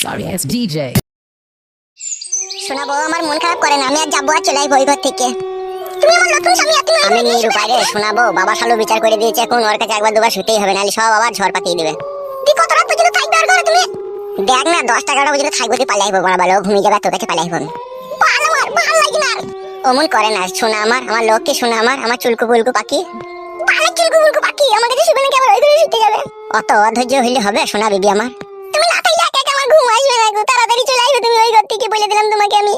Sorry ass DJ. শোনাবো আমার মন খারাপ করে না আমি আর যাব আর চলে আসব ওই ঘর থেকে। তুমি আমার নতুন স্বামী আর তুমি আমি নিরুপায় রে শোনাবো বাবা শালো বিচার করে দিয়েছে এখন ওর কাছে একবার দুবার শুতেই হবে নাহলে সব আবার ঝড় পাকিয়ে দেবে। তুই কত রাত পর্যন্ত থাকবে আর ঘরে তুমি? দেখ না দশ টাকাটা পর্যন্ত থাকব তুই পালাই হব বড় ভালো ঘুমিয়ে যাবে তোর কাছে পালাই হব ভালো আমার ভালো লাগে না অমন করে না শোনা আমার আমার লোককে শোনা আমার আমার চুলকু পুলকু পাখি। ভালো চুলকু পুলকু পাখি আমার কাছে শুবে নাকি আবার ওই ঘরে শুতে যাবে? অত অধৈর্য হইলে হবে শোনা বিবি আমার। তাড়াতাড়ি চলে তুমি ওই ঘর থেকে বলে দিলাম তোমাকে আমি।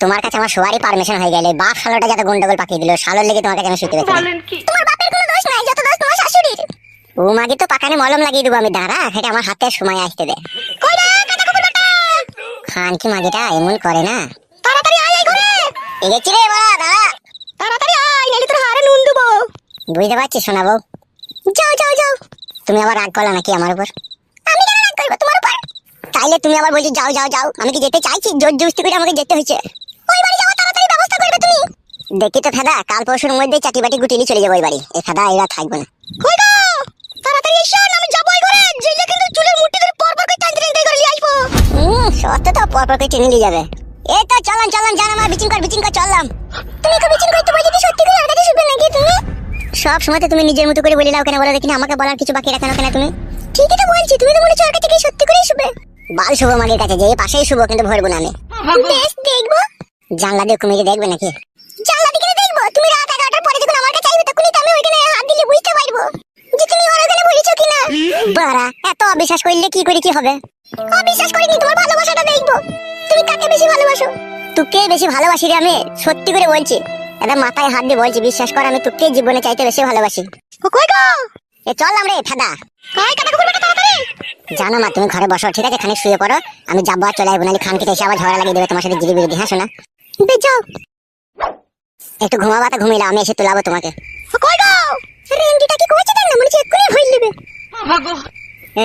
তোমার কাছে আমার সবারই পারমিশন হয়ে গেলে। বাপ শালোটা যাতে গন্ডগোল পাকিয়ে দিল শালোর লেগে তোমার কাছে আমি তোমার বাপের কোনো দোষ নাই যত দোষ তোমার শাশুড়ির। ও মাগে তো পাকানে মলম লাগিয়ে দেবো আমি দাঁড়া আমার হাতে সময় আসতে দে। খান কি মাগিটা এমন করে না। তাড়াতাড়ি আয় এগেছি রে বাড়া দাঁড়া। তাড়াতাড়ি আয় নাহলে তোর হারে নুন দেবো। বুঝতে পারছি শোনাবো যাও যাও যাও। তুমি আবার রাগ করলা নাকি আমার উপর আমি কেন রাগ করব তোমার উপর তাইলে তুমি আবার বলছো, যাও যাও যাও, আমি কি যেতে চাইছি? জোর জবস্তি করে আমাকে যেতে হয়েছে। ওই বাড়ি তাড়াতাড়ি ব্যবস্থা করবে তুমি। দেখি তো ফেদা, কাল পরশুর মধ্যে চাটি বাটি গুটিলি চলে যাব ওই বাড়ি। এই ফেদা, এরা থাকবে না। কই গো? তাড়াতাড়ি এসো আমি যাব ওই ঘরে। কিন্তু চুলের পর পর করে টানতে করে নিয়ে আসব। হুম তো পর পর করে টেনে নিয়ে যাবে। এই তো চলান চলান জান আমার বিচিং কর বিচিং কর, চললাম। তুমি বিচিং বলছি সত্যি করে? আমার শুনবে নাকি তুমি? সব সময় তুমি নিজের মতো করে বলে দাও কেন? বলো দেখিনি আমাকে বলার কিছু বাকি রাখো না কেন তুমি? ঠিকই তো বলছি, তুমি তো ওর কাছে গিয়ে সত্যি করেই শুবে বাল শুভ মাগের কাছে যে পাশেই শুভ কিন্তু ভরবো না আমি বেশ দেখব। জানলা দিয়ে কুমিরে দেখবে নাকি? জানলা দিকে দেখব। তুমি রাত এগারোটার পরে যখন আমার কাছে আসবে তখনই তো আমি ওইখানে হাত দিলে বুঝতে পারব যে তুমি ওর ওখানে বলেছ কিনা। বাড়া এত অবিশ্বাস করলে কি করে কি হবে? অবিশ্বাস করিনি তোমার ভালোবাসাটা দেখব। তুমি কাকে বেশি ভালোবাসো? তোকে বেশি ভালোবাসি রে আমি সত্যি করে বলছি। এটা মাথায় হাত দিয়ে বলছি বিশ্বাস কর আমি তোকে জীবনে চাইতে বেশি ভালোবাসি। কই গো? এ চললাম রে ফেদা কাই কাটা কুকুর বেটা তাড়াতাড়ি। জানো মা তুমি ঘরে বসো ঠিক আছে? খানিক শুয়ে পড়ো। আমি যাব আর চলে আসব নাহলে খান এসে আবার ঝগড়া লাগিয়ে দেবে তোমার সাথে জিরি বিরোধী হ্যাঁ শোনা একটু ঘুমাবা তা ঘুমিলাম আমি এসে তুলাবো তোমাকে। কই গো? রেন্ডিটা কি করছে না মনে হচ্ছে এক্ষুনি ভইল নেবে।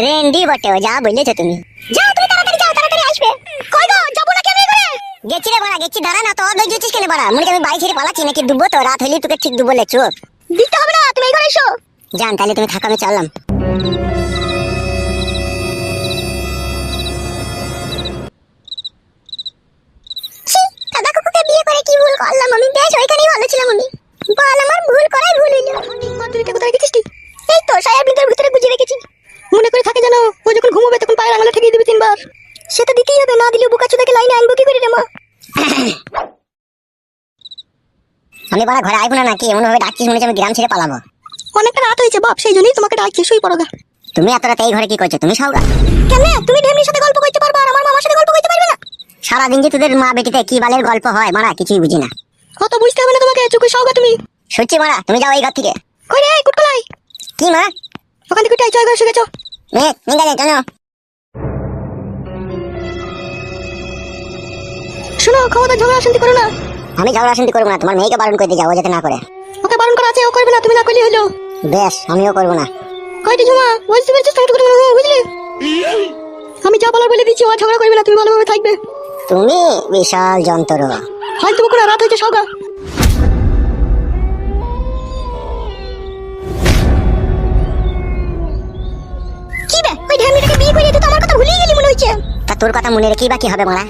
রেন্ডি বটে যা বললেছো তুমি। যাও তুমি তাড়াতাড়ি যাও তাড়াতাড়ি আসবে। কই গো যাব না কেন করে গেছি রে বড়া গেছি দাঁড়া না তো হচ্ছিস কেন বড়া মনে আমি বাড়ি ছেড়ে পালাচ্ছি নাকি ডুববো তো রাত হইলে তোকে ঠিক ডুবো চুপ দিতে হবে না তুমি এই ঘরে এসো। জান তাহলে তুমি থাকা আমি চললাম। করলাম আমি? বেশ ওইখানেই ভালো ছিলাম আমি। বল আমার ভুল করাই ভুল হইল। মাধুরীটা কোথায় রেখেছিস তুই? এই তো সায়ার ভিতরে ভিতরে গুজে রেখেছি। মনে করে থাকে জানো ও যখন ঘুমোবে তখন পায়ের আঙুলে ঠেকিয়ে দিবি তিনবার। সেটা দিতেই হবে না দিলে বুকা চোদাকে লাইনে আনব কি করে রে মা? আমি বড় ঘরে আইবো না নাকি? এমন ভাবে ডাকছিস মনে হচ্ছে আমি গ্রাম ছেড়ে পালাবো। অনেকটা রাত হয়েছে বাপ সেই জন্যই তোমাকে ডাকছি শুই পড়ো গা। তুমি এত রাতে এই ঘরে কি করছ? তুমি সাউগা কেন তুমি ঢেমনির সাথে গল্প করতে পারবা আর আমার মামার সাথে গল্প করতে পারবে না? সারাদিন যে তোদের মা বেটিতে কি বালের গল্প হয় মারা কিছুই বুঝি না। কত বুঝতে হবে না তোমাকে চুকুর সওগা তুমি। সত্যি মারা তুমি যাও এই ঘর থেকে। কই রে কুটকলাই? কি মা? ওখান থেকে ঘরে শুয়ে গেছো। মেয়ে নিয়ে গেলে কেন শোনো ক্ষমতা ঝগড়া শান্তি করো না। আমি ঝগড়া শান্তি করব না তোমার মেয়েকে বারণ করে দিয়ে যাব যাতে না করে। ওকে বারণ করা আছে ও করবে না তুমি না করলে হলো। বেশ আমিও করব না। কয়টি ঝুমা? বুঝতে পেরেছিস টুকু টুকু বুঝলি? আমি যা বলার বলে দিচ্ছি ও ঝগড়া করবে না তুমি ভালোভাবে থাকবে। তুমি বিশাল যন্ত্র। হয়তো বকুনা রাত হয়েছে সওগা কি বে? ওই ঢেমনিটাকে বিয়ে করে তো আমার কথা ভুলিয়ে গেলি মনে হচ্ছে। তা তোর কথা মনে রেখেই বা কি হবে মারা?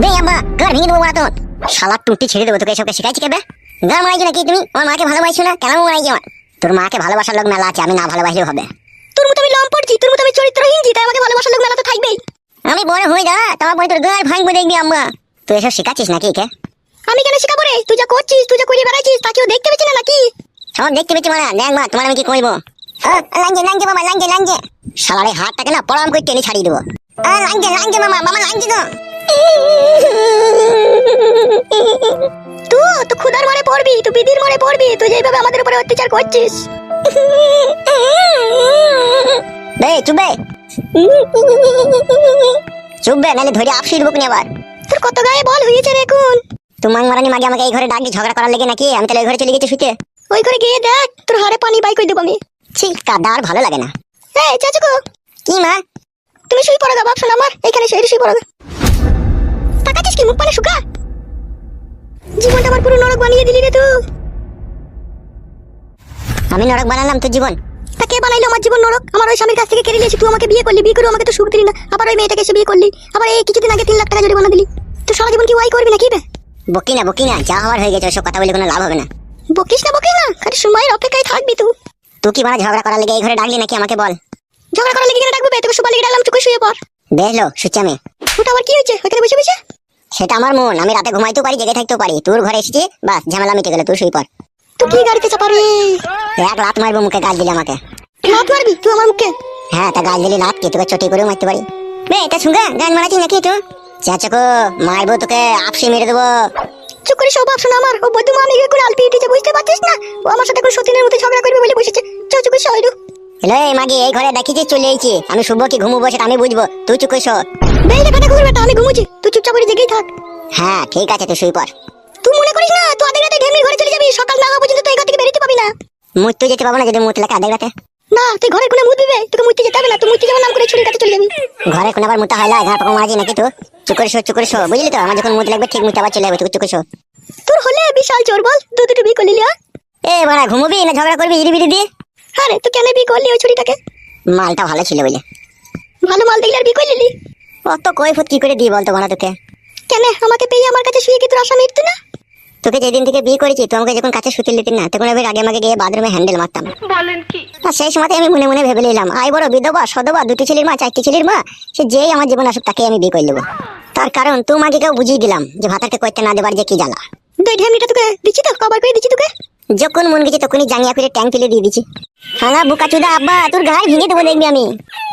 বে আম্মা ভেঙে দেবো মারা তোর শালা টুটি ছেড়ে দেবো তোকে এসবকে শিখাইছি কেবে ঘর মারাইছো নাকি তুমি? আমার মাকে ভালোবাসছো না কেন মারাইছো আমার। তোর মাকে ভালোবাসার লোক মেলা আছে, আমি না ভালোবাসলেও হবে। তোর মতো আমি লম পড়ছি তোর মতো আমি চরিত্রহীন জি, তাই আমাকে ভালোবাসার লোক মেলা তো থাকবেই। আমি বড় হয়ে যা বই তোর ঘর ভাঙবো দেখবি আম্মা তুই এসব শিখাচ্ছিস নাকি কে? আমি কেন শিখাবো রে? তুই যা করছিস, তুই যা করিয়ে বেড়াইছিস, তা কেউ দেখতে পেয়েছি না নাকি? সব দেখতে পেয়েছি মারা। দেখ মা, তোমার আমি কি করব? লাঞ্জে লাঞ্জে বাবা লাঞ্জে লাঞ্জে। এই হাতটাকে না পড়াম করে টেনে ছাড়িয়ে দেবো। লাঞ্জে লাঞ্জে মামা মামা, লাঞ্জে তো। তুই তো খুদার মারে পড়বি তুই বিদির মারে পড়বি, তুই যেভাবে আমাদের উপরে অত্যাচার করছিস। বে চুপবে চুপবে নাহলে ধরে আপসির বুক নিয়ে আবার। তোর কত গায়ে বল হয়েছে রে এখন? তোমার মারানি মাগে আমাকে এই ঘরে ডাকি ঝগড়া করার লেগে নাকি? আমি তাহলে ওই ঘরে চলে গেছি শুতে ওই করে গিয়ে দেখ, তোর হারে পানি বাই করে দেবো আমি। ছি কাদা আর ভালো লাগে না। এই চাচুকো কি মা? তুমি শুই পড়ো গা, বাপ শোনা আমার। এখানে শুয়ে শুই পড়ো গা। তাকাচ্ছিস কি, মুখ পানে শুকা? জীবনটা আমার পুরো নরক বানিয়ে দিলি রে তুই আমি নরক বানালাম তোর জীবন। তা কে বানাইলো আমার জীবন নরক? আমার ওই স্বামীর কাছ থেকে কেড়ে নিয়েছি তুই আমাকে বিয়ে করলি বিয়ে করে আমাকে তো সুখ দিলি না। আবার ওই মেয়েটাকে এসে বিয়ে করলি আবার এই কিছুদিন আগে তিন লাখ টাকা জরিমানা দিলি। তো সারা জীবন কি ওয়াই করবি নাকি বে? বকি না বকি না যা হওয়ার হয়ে গেছে ওসব কথা বলে কোনো লাভ হবে না। বকিস না বকিস না খালি সময়ের অপেক্ষায় থাকবি তুই। তুই কি মানে ঝগড়া করার লেগে এই ঘরে ডাকলি নাকি আমাকে বল। ঝগড়া করার লেগে কেন ডাকবো বে? তোকে সুপার লেগে ডাকলাম চুকে শুয়ে পর বেশ লো ওটা আবার কি হয়েছে? ওখানে বসে বসে? সেটা আমার মন। আমি রাতে ঘুমাইতেও পারি জেগে থাকতেও পারি। তোর ঘরে এসেছি বাস ঝামেলা মিটে গেলে তুই শুই পর তুই কি গাড়িতে চাপারে এক লাত মারবো মুখে গাছ দিলে আমাকে। লাত মারবি? তুই আমার মুখে? হ্যাঁ তা গাছ দিলি লাত কি তোকে চটি করেও মারতে পারি। বে এটা শুনগা গান মারাচ্ছিস নাকি তুই চাচাকো মারবো তোকে আপসি মেরে দেবো। চুপ করে সব ভাবছ না আমার? ও বৈদ্য আমি করে আলপি উঠেছে বুঝতে পারছিস না? ও আমার সাথে কোনো সতীনের মতো ঝগড়া করবে বলে বসেছে। চুপ করে শোয় হ্যালো এই মাগি এই ঘরে দেখি যে চলে এসেছি। আমি শুভ কি ঘুমবো সেটা আমি বুঝব। তুই চুপ কইস বেইলে কথা ঘুরবে বেটা আমি ঘুমুছি তুই চুপচাপ করে জেগেই থাক। হ্যাঁ ঠিক আছে তুই শুই পর তুই মনে করিস না তুই আধেক রাতে ঘরে চলে যাবি সকাল না হওয়া পর্যন্ত তুই ঘর থেকে বেরোতে পাবি না। মুততে যেতে পাবো না যদি মুত লাগে রাতে। না তুই ঘরে কোনে মুত দিবে তোকে মুততে যেতে হবে না তুই মুততে যাওয়ার নাম করে ছুরি কাটে চলে যাবি। ঘরে কোন আবার মুতা হয় না ঘর পাকা মারাজি নাকি তুই চুপ করে শো চুপ করে শো বুঝলি তো? আমার যখন মুত লাগবে ঠিক মুতে আবার চলে যাবে তুই চুপ করে শো তোর হলে বিশাল চোর বল দুটো বিয়ে করলি লিয়া এ বাড়া ঘুমবি না ঝগড়া করবি ইরি বিরি দিয়ে? আরে তুই কেন বিয়ে করলি ওই ছুরিটাকে? মালটা ভালো ছিল বলে। ভালো মাল দেখলে আর বিয়ে করলি লি? অত কৈফত কি করে দিই বলতো বানা তোকে? কেন? আমাকে পেয়ে আমার কাছে শুয়ে কি তোর আশা মিটতো না? তোকে যেদিন থেকে বিয়ে করেছি তুই আমাকে যখন কাছে শুতে দিতি না তখন আমি আগে আমাকে গিয়ে বাথরুমে হ্যান্ডেল মারতাম। বলেন আর সেই সময় আমি মনে মনে ভেবে নিলাম আই বড় বিধবা সদবা দুটি ছেলের মা চারটি ছেলের মা সে যেই আমার জীবন আসুক তাকে আমি বিয়ে করে নেব তার কারণ তোমাকে কেউ বুঝিয়ে দিলাম যে ভাতাকে করতে না দেবার যে কি জ্বালা। দেখ ঢেমনিটা তোকে দিচ্ছি তো কবার করে দিচ্ছি তোকে। যখন মন গেছে তখনই জাঙ্গিয়া করে ট্যাঙ্ক ফেলে দিয়ে দিচ্ছি হ্যাঁ বুকা চুদা আব্বা তোর গায়ে ভেঙে দেবো দেখবি আমি।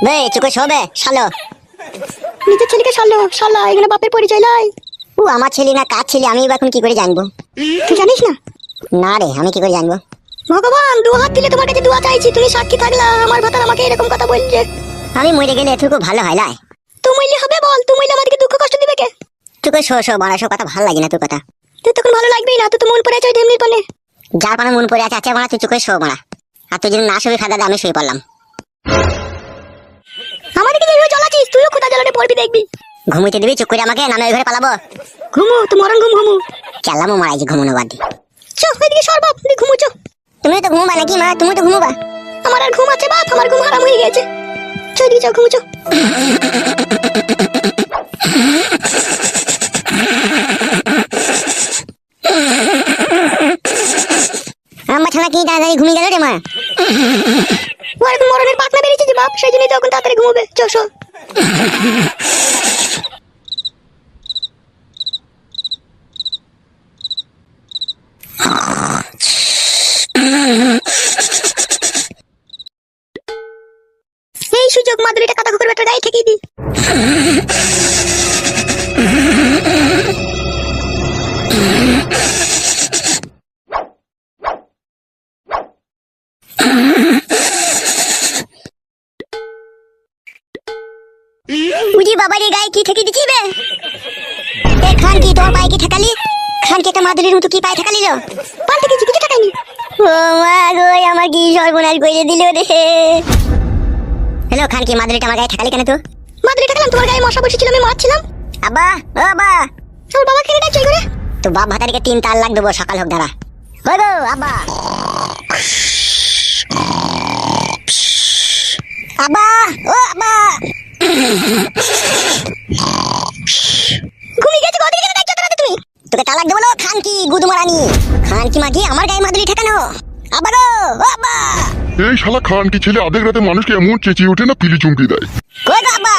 বে চুকে শোবে শালো। নিজের ছেলেকে সারলো সাল্লা এখানে বাপের পরিচয় লাই। ও আমার ছেলে না কার ছেলে আমি এখন কি করে জানব? তুই জানিস না? না রে আমি কি করে জানব? ভগবান দু হাত দিলে তোমার কাছে দোয়া চাইছি তুমি সাক্ষী থাকলা আমার ভাতার আমাকে এরকম কথা বলছে। আমি মরে গেলে এটুকু ভালো হয় লাই। তুমিলে হবে বল তুমিলে আমাদেরকে দুঃখ কষ্ট দিবে কে? তোকে শো শো বাড়া সব কথা ভালো লাগে না তোর কথা। তুই তখন ভালো লাগবেই না তুই তো মন পড়ে আছে ঢেমনির পানে। যার পানে মন পড়ে আছে আচ্ছা বাড়া তুই চুকে শো বাড়া আর তুই যদি না শুবি ফাদা দে, আমি শুয়ে পড়লাম। আমাদেরকে যেভাবে জ্বলাচ্ছিস তুইও খোদা জ্বালাতে পড়বি দেখবি। ঘুমিতে দিবি চুপ করে আমাকে নামে ঘরে পালাবো? ঘুমু তুই মরণ ঘুম ঘুমু। চালামো মারাইছি ঘুমোনো বাদ। চো ওইদিকে সর বাপ তুই ঘুমু চো। তুমি তো ঘুমবা নাকি মা? তুমি তো ঘুমোবা? আমার আর ঘুম আছে বাপ আমার ঘুম হারাম হয়ে গেছে চো দিকে চো ঘুমু চো। আমার ছাড়া কি তাড়াতাড়ি ঘুমিয়ে গেল রে মা? ও এখন মরণের পাকনা বেরিয়েছে যে বাপ, সেই জন্যই তখন তাড়াতাড়ি ঘুমোবে। চো শো এই সুযোগ মাদুরিটা কাটা কুকুর বেটার গায়ে ঠেকিয়ে দি বুঝি বাবারে গায়ে কি ঠেকে দিচ্ছি বে? এ খান কি তোর পায়ে কি ঠেকালি? খান কি একটা মাদুলির মতো কি পায়ে ঠেকালি লো পাল্টে কিছু কিছু টাকায়নি ও মা গো আমার কি সর্বনাশ করে দিল রে। হ্যালো খান কি মাদুলিটা আমার গায়ে ঠেকালি কেন তো? মাদুরি টাকলাম তোমার গায়ে মশা বসেছিল আমি মারছিলাম। আব্বা ও আব্বা। তোর বাবা খেয়ে ডাকছে করে তো বাপ ভাতারিকে তিন তার লাখ দেবো সকাল হোক দাঁড়া। ওই গো আব্বা। আব্বা ও আব্বা। ঘুমিয়ে গেছে ওদিকে কেন ডাকছো তোরা তুমি। তোকে তালাক দেবো না খান কি গুদমারানি খান কি মাগি আমার গায়ে মাদুলি ঠেকানো। আব্বা গো ও আব্বা। এই শালা খান কি ছেলে আধেক রাতে মানুষকে এমন চেঁচিয়ে ওঠে না পিলি চুমকি দেয়? কই গো আব্বা?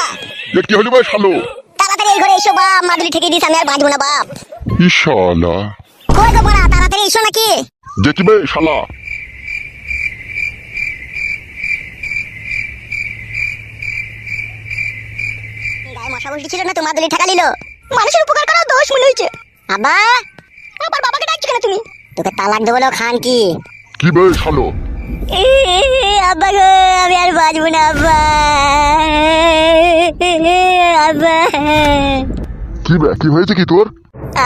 এ কি হলো ভাই শালো? তাড়াতাড়ি এই ঘরে এসো বাপ মাদুলি ঠেকে দিস আমি আর বাঁচবো না বাপ। ই শালা কই গো বড়া তাড়াতাড়ি এসো নাকি? দেখি বে শালা। গায়ে ছিল না তো মাদুলি ঠেকা নিল। মানুষের উপকার করা দোষ মনে হয়েছে। আব্বা আবার বাবাকে ডাকছো কেন তুমি? তোকে তালাক দেবো খান কি? কি বে শালো আব্বা গো আমি আর বাঁচবো না আব্বা। আব্বা। কি বে কি হয়েছে কি তোর?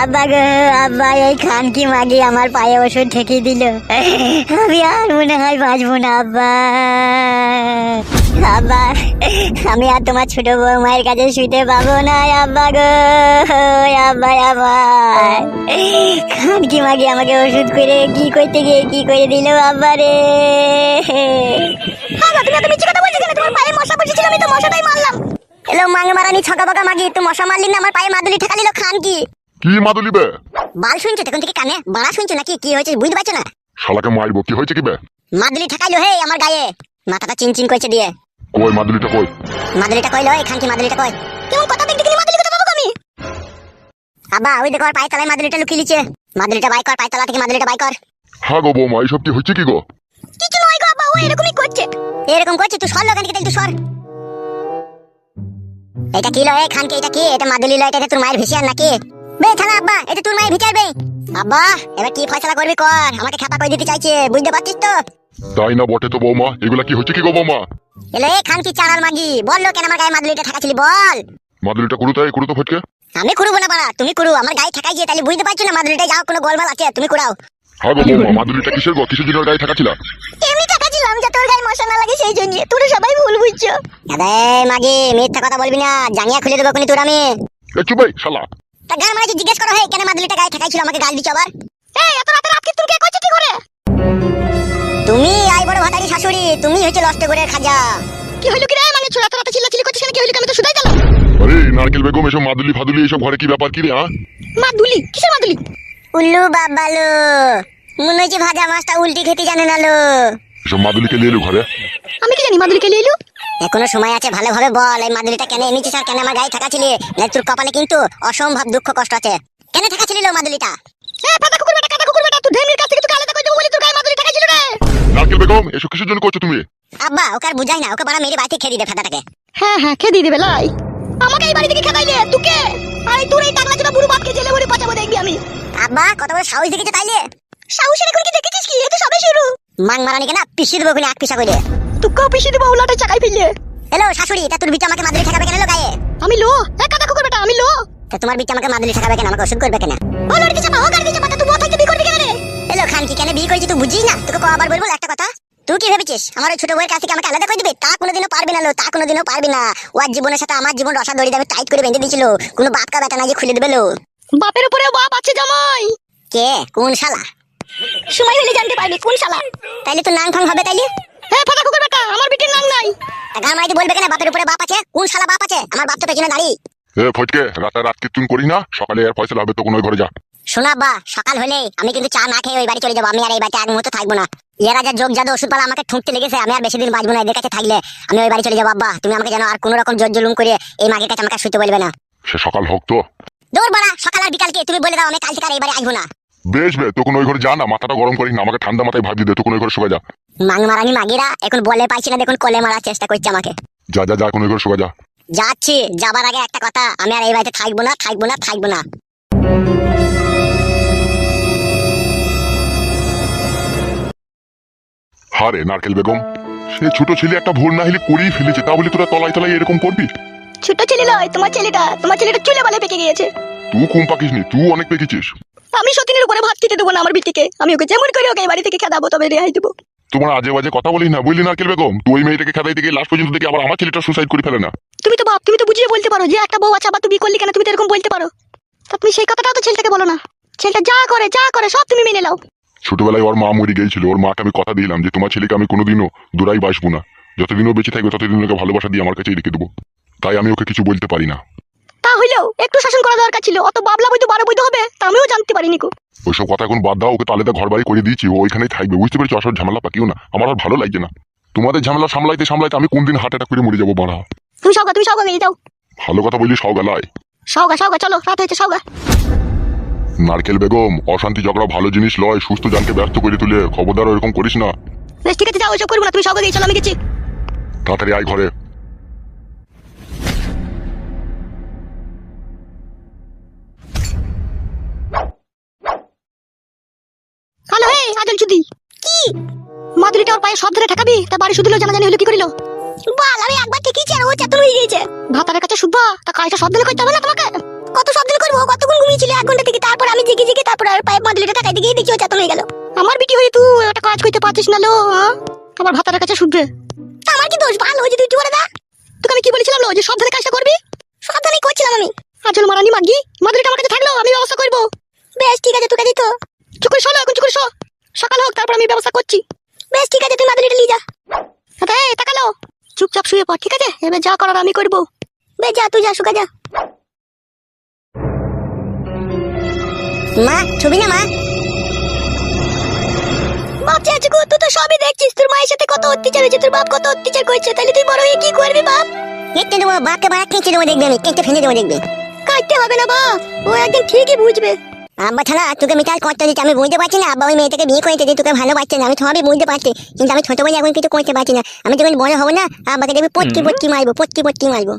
আব্বা গো আব্বা এই খানকি মাগি আমার পায়ে ওষুধ ঠেকিয়ে দিল। আমি আর মনে হয় বাঁচবো না আব্বা। আব্বা আমি আর তোমার ছোট বৌমায়ের কাছে শুতে পাবো না আব্বা গো আব্বা আবার খানকি মাগি আমাকে ওষুধ করে কি করতে গিয়ে কি করে দিল আব্বা রে? আব্বা তুমি এত মিথ্যে কথা বলছো কেন? তোমার পায়ে মশা বসেছিল আমি তো মশাটাই মারলাম। এলো মাঙ্গে মারানি ছকা বকা মাগি তুই মশা মারলি না আমার পায়ে মাদুলি ঠেকালিল খান কি? কি মাদুলি বে? বাল শুনছো তখন থেকে কানে? বাড়া শুনছো নাকি? কি হয়েছে? বুঝতে পারছ না? শালাকে মারবো কি হয়েছে কি বে? মাদুলি ঠেকাইলো হে আমার গায়ে। মাথাটা চিনচিন করছে দিয়ে। কই মাদুলিটা কই? মাদুলিটা কইলো এই খানকি মাদুলিটা কই? কেমন কথা দেখতে গেলে মাদুলি কথা পাবো আমি? আব্বা ওই দেখো আর পায়ে তলায় মাদুলিটা লুকিয়ে লিছে মাদুলিটা বাই কর পায়ে তলা থেকে মাদুলিটা বাই কর। হ্যাঁ গো বৌমা এইসব কি হচ্ছে কি গো? কিছু নয় গো আব্বা ও এরকমই করছে। এরকম করছে তুই সর লোকান থেকে তুই সর। এটা কি লয় খানকে এটা কি? এটা মাদুলি লয় এটা তোর মায়ের ভিসিয়ার নাকি? বে থানা আব্বা এটা তোর মায়ের ভিচার বে। আব্বা এবার কি ফয়সালা করবি কর? আমাকে খাতা করে দিতে চাইছে বুঝতে পারছিস তো? তাই না বটে তো বৌমা? এগুলা কি হচ্ছে কি গো বৌমা? এলো এ খানকি চাড়াল মাগি বলল কেন আমার গায়ে মাদুলিটা ঠেকাছিলি বল। মাদুলিটা করু তাই করু তো ফটকে? আমি না বাড়া তুমি করু আমার গায়ে ঠেকাই গিয়ে তাহলে বুঝতে পারছ না মাদুলিটা যাও কোনো গোলমাল আছে তুমি কুড়াও। হ্যাঁ গো বৌমা মাদুলিটা কিসের গো? কিসের জন্য গায়ে এমনি টাকা ছিলাম যে তোর গায়ে মশা না লাগে সেই জন্য তোরা সবাই ভুল বুঝছ। আরে মাগি মিথ্যা কথা বলবি না জানিয়া খুলে দেবো কোনি তোর আমি। এ চুপ এই শালা। তা গান জিজ্ঞেস করো হে কেন মাদুলিটা গায়ে ঠেকাইছিল আমাকে গাল দিচ্ছ আবার? এই এত রাতে রাত তুমি কে করছ কি করে? তুমি আই বড় ভাতারি শাশুড়ি তুমি হচ্ছে লষ্ট করে খাজা। কি হইল কি রে? মানে ছোড়া রাতে চিল্লা চিল্লি করছিস কেন? কি হইল কি? আমি তো শুধাই দিলাম আরে নারকেল বেগম এসব মাদুলি ফাদুলি এসব ঘরে কি ব্যাপার? কি রে হ্যাঁ? মাদুলি? কিসের মাদুলি? উল্লু বাবালো মনে হচ্ছে ভাজা মাছটা উল্টি খেতে জানে না লো। এসব মাদুলিকে নিয়ে এলো ঘরে? আমি কি জানি মাদুলি কে এলো? এখনও সময় আছে ভালোভাবে বল এই মাদুলিটা কেন এনেছিস আর কেন আমার গায়ে ঠেকাছিলি? না তোর কপালে কিন্তু অসম্ভব দুঃখ কষ্ট আছে। কেন ঠেকাছিলি লো মাদুলিটা? এ পাতা কুকুর বেটা কাটা কুকুর বেটা তুই ঢেমির কাছ থেকে তোকে আলাদা করে দেবো বলি তোর গায়ে মাদুলি টাকা ছিল রে এসব কিসের জন্য করছ তুমি? আব্বা ওকে আর বুঝাই না ওকে বাড়া মেরে বাড়িতে খেয়ে দিবে ফেদাটাকে। হ্যাঁ হ্যাঁ খেয়ে দেবে লাই। আমাকে এই বাড়ি থেকে খেদাইলে তুকে? আরে তোর এই টাকলা চোদা বুড়ো বাপকে জেলে ভরে পাঠাবো দেখবি আমি। আব্বা কত বড় সাহস দেখেছে তাইলে? সাহসের এখন কি দেখেছিস কি? এ তো সবে শুরু। মাং মারানি কেনা পিছিয়ে দেবো কোনে এক পিসা করে তুকেও পিছিয়ে দেবো উলাটা চাকাই ফেললে। হ্যালো শাশুড়ি তা তোর বিটা আমাকে মাদুলি ঠেকাবে কেন লো গায়ে? আমি লো? এ কাটা কুকুর বেটা আমি লো? তা তোমার বিটা আমাকে মাদুলি ঠেকাবে কেন আমাকে ওষুধ করবে কেন? ও লড়কি চাপা ও গাড়ি চাপা তুই বউ থাকতে করবি কেন রে? হ্যালো খান কি কেন বিয়ে করেছি তুই বুঝিস না? তোকে কবার বলব একটা কথা। তুই কি ভেবেছিস? আমার ওই ছোট বউয়ের কাছ থেকে আমাকে আলাদা করে দিবে? তা কোনোদিনও পারবি না লো তা কোনোদিনও পারবি না। ওর জীবনের সাথে আমার জীবন রসা দড়ি আমি টাইট করে বেঁধে দিয়েছিল কোনো বাপকা বেটা না যে খুলে দেবে লো। বাপের উপরে বাপ আছে জামাই। কে? কোন শালা? সময় হলে জানতে পারবি কোন শালা? তাইলে তো নাং ফাং হবে তাইলে? হ্যাঁ ফাটা কুকুর বেটা আমার বিটির নাম নাই। তা গান মারাইতে বলবে কেন? বাপের উপরে বাপ আছে? কোন শালা বাপ আছে? আমার বাপ তো পেছনে দাঁড়িয়ে। এ ফটকে রাতে রাত কীর্তন করি না? সকালে আর ফয়সলা হবে তখন ওই ঘরে যা। শোনা বা সকাল হলে আমি কিন্তু চা না খেয়ে ওই বাড়ি চলে যাব। আমি আর এই বাড়িতে এক মুহূর্ত থাকব না। এরা যা যোগ জাদু ওষুধ পালা আমাকে ঠুকতে লেগেছে আমি আর বেশি দিন বাঁচবো না এদের কাছে থাকলে। আমি ওই বাড়ি চলে যাব আব্বা। তুমি আমাকে যেন আর কোনো রকম জোর জুলুম করে এই মাগের কাছে আমাকে শুতে বলবে না। সে সকাল হোক তো। দৌড় বাড়া সকাল আর বিকালকে তুমি বলে দাও আমি কাল থেকে আর এই বাড়ি আসব না। বেশ বে তখন ওই ঘরে যা না মাথাটা গরম করিস না আমাকে ঠান্ডা মাথায় ভাবি দে তখন ওই ঘরে শুয়ে যা। মাং মারানি মাগিরা এখন বলে পাইছি না দেখুন কলে মারার চেষ্টা করছে আমাকে। যা যা যা এখন ওই ঘরে শুয়ে যা। যাচ্ছি যাবার আগে একটা কথা আমি আর এই বাড়িতে থাকব না থাকব না থাকব না। হারে নারকেল বেগম সে ছোট ছেলে একটা ভুল না হলে করেই ফেলেছে তা বলে তোরা তলায় তলায় এরকম করবি? ছোট ছেলে নয় তোমার ছেলেটা তোমার ছেলেটা চুলে বালে পেকে গিয়েছে। তুই কম পাকিস নি তুই অনেক পেকেছিস। আমি সতীনের উপরে ভাত খেতে দেবো না আমার বিটিকে। আমি ওকে যেমন করে ওকে বাড়ি থেকে খেদাবো তবে রেহাই দেবো। তোমার আজে বাজে কথা বলি না বুঝলি নারকেল বেগম? তুই ওই মেয়েটাকে খেদাইতে গিয়ে লাস্ট পর্যন্ত দেখি আবার আমার ছেলেটা সুসাইড করে ফেলে না। তুমি তো বাপ তুমি তো বুঝিয়ে বলতে পারো যে একটা বউ আছে আবার তুমি করলি কেন? তুমি তো এরকম বলতে পারো। তা তুমি সেই কথাটাও তো ছেলেটাকে বলো না। ছেলেটা যা করে যা করে সব তুমি মেনে নাও। ছোটবেলায় ওর মা মরে গিয়েছিল। ওর মাকে আমি কথা দিলাম যে তোমার ছেলেকে আমি কোনোদিনও দূরাই বাসবো না। যতদিনও বেঁচে থাকবে ততদিন ওকে ভালোবাসা দিয়ে আমার কাছেই রেখে দেবো। তাই আমি ওকে কিছু বলতে পারি না। তা হইলেও একটু শাসন করা দরকার ছিল। অত বাবলা বারো হবে? তা আমিও জানতে পারিনি কো। ওইসব কথা এখন বাদ দাও ওকে ঘর বাড়ি করে দিয়েছি ও ওইখানেই থাকবে। বুঝতে পেরেছি? আসল ঝামেলা পাকিও না। আমার আর ভালো লাগছে না। তোমাদের ঝামেলা সামলাইতে সামলাইতে আমি হার্ট অ্যাটাক করে মরে যাব বাড়া? তুমি সওগা তুমি সওগা গিয়ে যাও। ভালো কথা বললি সওগালায় সওগা সওগা চলো রাত হয়েছে সওগা। নারকেল বেগম অশান্তি ঝগড়া ভালো জিনিস লয় সুস্থ জানকে ব্যস্ত করে তুলে খবরদার ওরকম করিস না। বেশ ঠিক আছে যাও ওইসব করব না তুমি গিয়ে চলো আমি গেছি তাড়াতাড়ি আয় ঘরে। হ্যালো হে আজল চুদি। কি? মাদুরিটা ওর পায়ে সব ধরে ঠেকাবি? তা বাড়ি শুধিল জানা জানি হলো কি করিল? বল আমি একবার ঠিকই ছিল ও চেতন হয়ে গিয়েছে। ভাতারের কাছে শুভা তা কাজটা সব দিলে করতে হবে না তোমাকে? কত সব দিলে করব ও কতক্ষণ হয়ে তুই? একটা কাজ করতে পারছিস না লো হ্যাঁ? আমার ভাতারের কাছে শুধবে তা আমার কি দোষ? ভালো হয়েছে তুই করে দা তোকে আমি কি বলেছিলাম লো? যে সাবধানে কাজটা করবি? সাবধানে করছিলাম আমি। আজল মারানি মাগি। মাদুরিটা আমার কাছে থাকল আমি ব্যবস্থা করব। বেশ ঠিক আছে তোকে দিত চুপ করে শোনো এখন চুপ করে শো। সকাল হোক তারপর আমি ব্যবস্থা করছি। বেশ ঠিক আছে তুই মাদুরিটা নিয়ে যা। আচ্ছা এই তাকালো চুপচাপ শুয়ে পড় ঠিক আছে? এবার যা করার আমি করব। বে যা তুই যা শুকা যা। মা ছবি না মা। বাপ চাচু গো তুই তো সবই দেখছিস। তোর মায়ের সাথে কত অত্যাচার হয়েছে তোর বাপ কত অত্যাচার করছে তাহলে তুই বড় হয়ে কি করবি বাপ? কেটে দেবো বাপকে বাড়া কেটে দেবো দেখবে আমি কেটে ফেলে দেবো দেখবে। কাটতে হবে না বাপ ও একদিন ঠিকই বুঝবে। আব্বা ছাড়া তোকে মিটার করতে দিচ্ছে আমি বুঝতে পারছি না আব্বা ওই মেয়েটাকে বিয়ে করেছে যে তোকে ভালোবাসছে না আমি সবই বুঝতে পারছি কিন্তু আমি ছোট বলে এখন কিছু করতে পারছি না। আমি যখন বড় হব না আব্বাকে দেখবি পটকি পটকি মারবো পটকি পটকি মারবো।